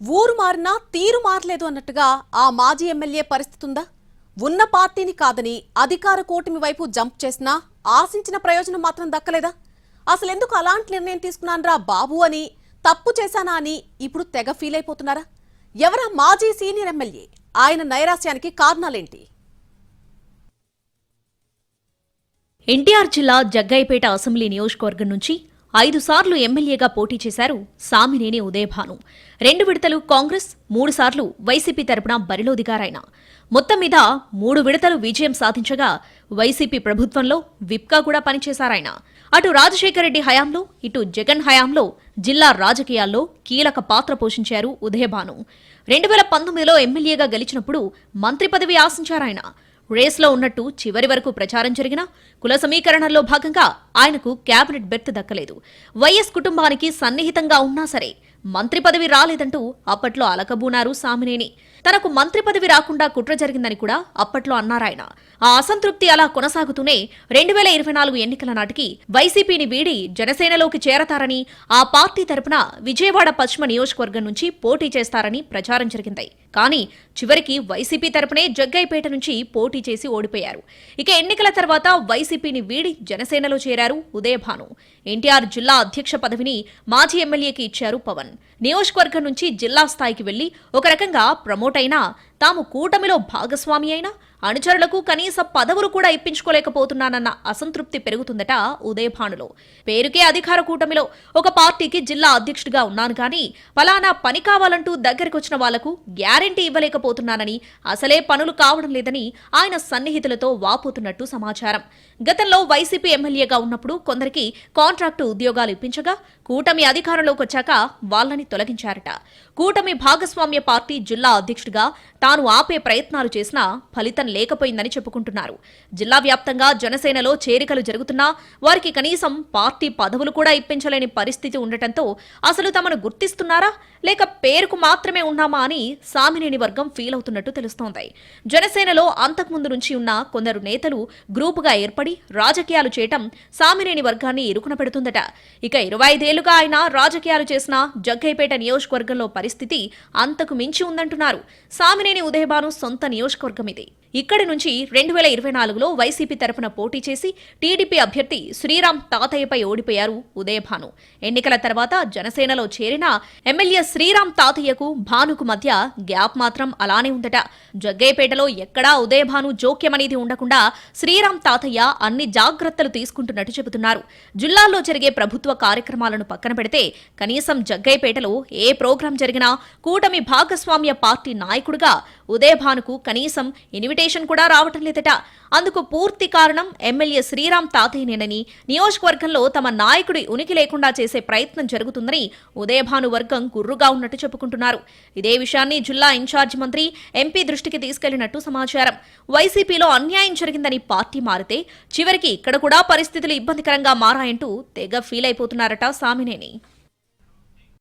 ఊరు మారినా తీరు మారలేదు అన్నట్టుగా ఆ మాజీ ఎమ్మెల్యే పరిస్థితి ఉందా? ఉన్న పార్టీని కాదని అధికార కూటమి వైపు జంప్ చేసినా ఆశించిన ప్రయోజనం మాత్రం దక్కలేదా? అసలు ఎందుకు అలాంటి నిర్ణయం తీసుకున్నానరా బాబు అని తప్పు చేశానా అని ఇప్పుడు తెగ ఫీల్ అయిపోతున్నారా? ఎవరా మాజీ సీనియర్ ఎమ్మెల్యే? ఆయన నైరాశ్యానికి కారణాలేంటి? ఎన్టీఆర్ జిల్లా జగ్గైపేట అసెంబ్లీ నియోజకవర్గం నుంచి ఐదు సార్లు ఎమ్మెల్యేగా పోటీ చేశారు సామినేని ఉదయభాను. రెండు విడతలు కాంగ్రెస్ మూడు సార్లు వైసీపీ తరపున బరిలో దిగారాయన మొత్తం మీద మూడు విడతలు విజయం సాధించగా వైసీపీ ప్రభుత్వంలో విప్గా కూడా పనిచేశారాయన. అటు రాజశేఖర రెడ్డి హయాంలో ఇటు జగన్ హయాంలో జిల్లా రాజకీయాల్లో కీలక పాత్ర పోషించారు ఉదయభాను. రెండు వేల పంతొమ్మిదిలో ఎమ్మెల్యేగా గెలిచినప్పుడు మంత్రి పదవి ఆశించారాయన. రేస్లో ఉన్నట్టు చివరి వరకు ప్రచారం జరిగినా కుల సమీకరణలో భాగంగా ఆయనకు కేబినెట్ బెర్త్ దక్కలేదు. వైఎస్ కుటుంబానికి సన్నిహితంగా ఉన్నా సరే మంత్రి పదవి రాలేదంటూ అప్పట్లో అలకబూనారు సామినేని. తనకు మంత్రి పదవి రాకుండా కుట్ర జరిగిందని కూడా అప్పట్లో అన్నారాయన ఆ అసంతృప్తి అలా కొనసాగుతూనే రెండు వేల ఇరవై నాలుగు ఎన్నికల నాటికి వైసీపీని వీడి జనసేనలోకి చేరతారని ఆ పార్టీ తరపున విజయవాడ పశ్చిమ నియోజకవర్గం నుంచి పోటీ చేస్తారని ప్రచారం జరిగింది. కానీ చివరికి వైసీపీ తరపునే జగ్గైపేట నుంచి పోటీ చేసి ఓడిపోయారు. ఇక ఎన్నికల తర్వాత వైసీపీని వీడి జనసేనలో చేరారు ఉదయభాను. ఎన్టీఆర్ జిల్లా అధ్యక్ష పదవిని మాజీ ఎమ్మెల్యేకి ఇచ్చారు పవన్. నియోజకవర్గం నుంచి జిల్లా స్థాయికి వెళ్ళి ఒక రకంగా ప్రమోట్ అయినా తాము కూటమిలో భాగస్వామి అయినా అనుచరులకు కనీస పదవులు కూడా ఇప్పించుకోలేకపోతున్నానన్న అసంతృప్తి పెరుగుతుందట ఉదయభానులో. పేరుకే అధికార కూటమిలో ఒక పార్టీకి జిల్లా అధ్యక్షుడిగా ఉన్నాను కానీ ఫలానా పని కావాలంటూ దగ్గరికొచ్చిన వాళ్ళకు గ్యారంటీ ఇవ్వలేకపోతున్నానని అసలే పనులు కావడం లేదని ఆయన సన్నిహితులతో వాపోతున్నట్టు సమాచారం. గతంలో వైసీపీ ఎమ్మెల్యేగా ఉన్నప్పుడు కొందరికి కాంట్రాక్టు ఉద్యోగాలు ఇప్పించగా కూటమి అధికారంలోకి వచ్చాక వాళ్ళని తొలగించారట. కూటమి భాగస్వామ్య పార్టీ జిల్లా అధ్యక్షుడిగా తాను ఆపే ప్రయత్నాలు చేసినా ఫలితం లేకపోయిందని చెప్పుకుంటున్నారు. జిల్లా వ్యాప్తంగా జనసేనలో చేరికలు జరుగుతున్నా వారికి కనీసం పార్టీ పదవులు కూడా ఇప్పించలేని పరిస్థితి ఉండటంతో అసలు తమను గుర్తిస్తున్నారా? లేక పేరుకు మాత్రమే ఉన్నామా అని సామినేని వర్గం ఫీల్ అవుతున్నట్టు తెలుస్తోంది. జనసేనలో అంతకుముందు నుంచి ఉన్న కొందరు నేతలు గ్రూపుగా ఏర్పడి రాజకీయాలు చేయటం సామినేని వర్గాన్ని ఇరుకున పెడుతుందట. ఇక ఇరవై ఐదేళ్ళుగా ఆయన రాజకీయాలు చేసిన జగ్గైపేట నియోజకవర్గంలో పరిస్థితి అంతకు మించి ఉందంటున్నారు. సామినేని ఉదయభాను సొంత నియోజకవర్గం ఇది. ఇక్కడి నుంచి రెండు వేల ఇరవై నాలుగులో వైసీపీ తరపున పోటీ చేసి టీడీపీ అభ్యర్థి శ్రీరామ్ తాతయ్యపై ఓడిపోయారు ఉదయభాను. ఎన్నికల తర్వాత జనసేనలో చేరిన ఎమ్మెల్యే శ్రీరామ్ తాతయ్యకు భానుకు మధ్య గ్యాప్ మాత్రం అలానే ఉందట. జగ్గయ్యపేటలో ఎక్కడా ఉదయభాను జోక్యమనేది ఉండకుండా శ్రీరామ్ తాతయ్య అన్ని జాగ్రత్తలు తీసుకుంటున్నట్టు చెబుతున్నారు. జిల్లాల్లో జరిగే ప్రభుత్వ కార్యక్రమాలను పక్కన పెడితే కనీసం జగ్గయ్యపేటలో ఏ ప్రోగ్రాం జరిగినా కూటమి భాగస్వామ్య పార్టీ నాయకుడిగా ఉదయభానుకు కనీసం ఇన్విటేషన్ కూడా రావటం లేదట. అందుకు పూర్తి కారణం ఎమ్మెల్యే శ్రీరామ్ తాతయ్యనేనని నియోజకవర్గంలో తమ నాయకుడి ఉనికి లేకుండా చేసే ప్రయత్నం జరుగుతుందని ఉదయభాను వర్గం గుర్రుగా ఉన్నట్టు చెప్పుకుంటున్నారు. ఇదే విషయాన్ని జిల్లా ఇన్ఛార్జ్ మంత్రి ఎంపీ దృష్టికి తీసుకెళ్ళినట్టు సమాచారం. వైసీపీలో అన్యాయం జరిగిందని పార్టీ మారితే చివరికి ఇక్కడ కూడా పరిస్థితులు ఇబ్బందికరంగా మారాయంటూ తెగ ఫీల్ అయిపోతున్నారట సామినేని.